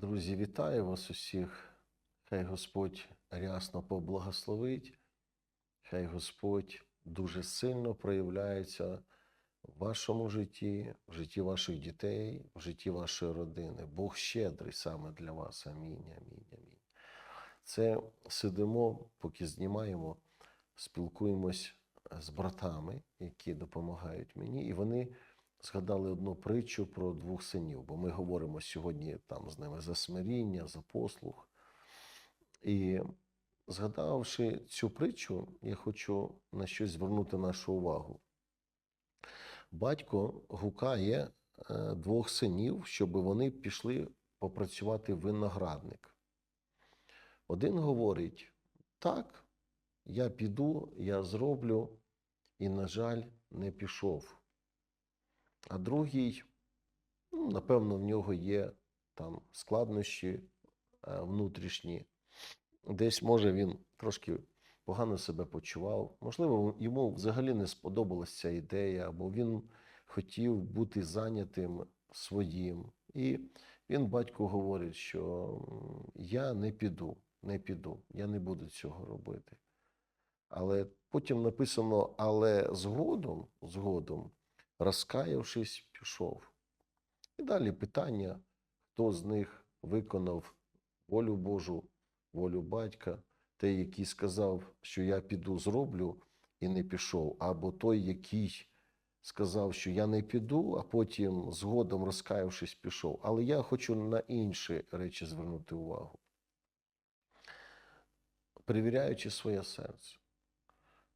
Друзі, вітаю вас усіх. Хай Господь рясно поблагословить, хай Господь дуже сильно проявляється в вашому житті, в житті ваших дітей, в житті вашої родини. Бог щедрий саме для вас. Амінь, амінь, амінь. Це сидимо, поки знімаємо, спілкуємось з братами, які допомагають мені, і вони згадали одну притчу про двох синів, бо ми говоримо сьогодні там з ними за смиріння, за послух. І згадавши цю притчу, я хочу на щось звернути нашу увагу. Батько гукає е, двох синів, щоб вони пішли попрацювати в виноградник. Один говорить: так, я піду, я зроблю, і, на жаль, не пішов. А другий, ну, напевно, в нього є там складнощі е, внутрішні. Десь, може, він трошки погано себе почував. Можливо, йому взагалі не сподобалася ця ідея, або він хотів бути зайнятим своїм. І він батьку говорить, що я не піду, не піду, я не буду цього робити. Але потім написано, але згодом, згодом, розкаявшись, пішов. І далі питання, хто з них виконав волю Божу, волю батька, той, який сказав, що я піду, зроблю, і не пішов, або той, який сказав, що я не піду, а потім згодом розкаявшись, пішов. Але я хочу на інші речі звернути увагу. Перевіряючи своє серце.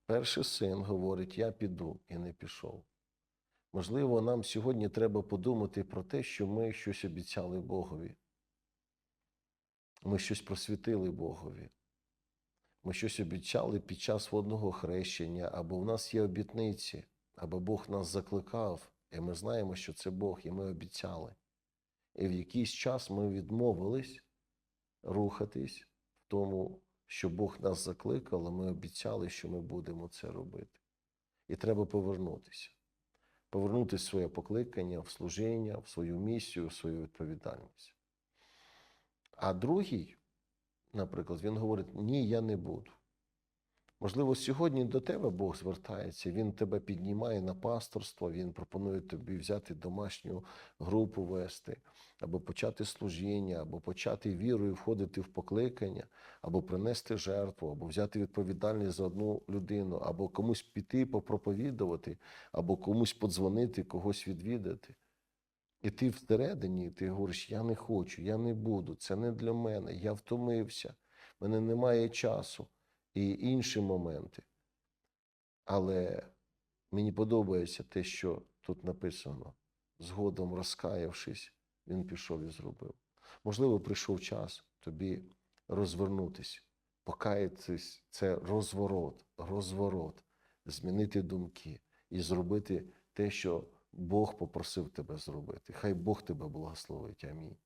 Перший син говорить: Я піду і не пішов. Можливо, нам сьогодні треба подумати про те, що ми щось обіцяли Богові. Ми щось просвітили Богові. Ми щось обіцяли під час водного хрещення, або в нас є обітниці, або Бог нас закликав, і ми знаємо, що це Бог, і ми обіцяли. І в якийсь час ми відмовились рухатись в тому, що Бог нас закликав, але ми обіцяли, що ми будемо це робити. І треба повернутися. Повернути своє покликання в служіння, в свою місію, в свою відповідальність. А другий, наприклад, він говорить: ні, я не буду. Можливо, сьогодні до тебе Бог звертається, Він тебе піднімає на пасторство, Він пропонує тобі взяти домашню групу вести, або почати служіння, або почати вірою входити в покликання, або принести жертву, або взяти відповідальність за одну людину, або комусь піти попроповідувати, або комусь подзвонити, когось відвідати. І ти всередині ти говориш: я не хочу, я не буду, це не для мене, я втомився, в мене немає часу і інші моменти. Але мені подобається те, що тут написано. Згодом розкаявшись, він пішов і зробив. Можливо, прийшов час тобі розвернутися, покаятись це розворот, розворот, змінити думки і зробити те, що Бог попросив тебе зробити. Хай Бог тебе благословить. Амінь.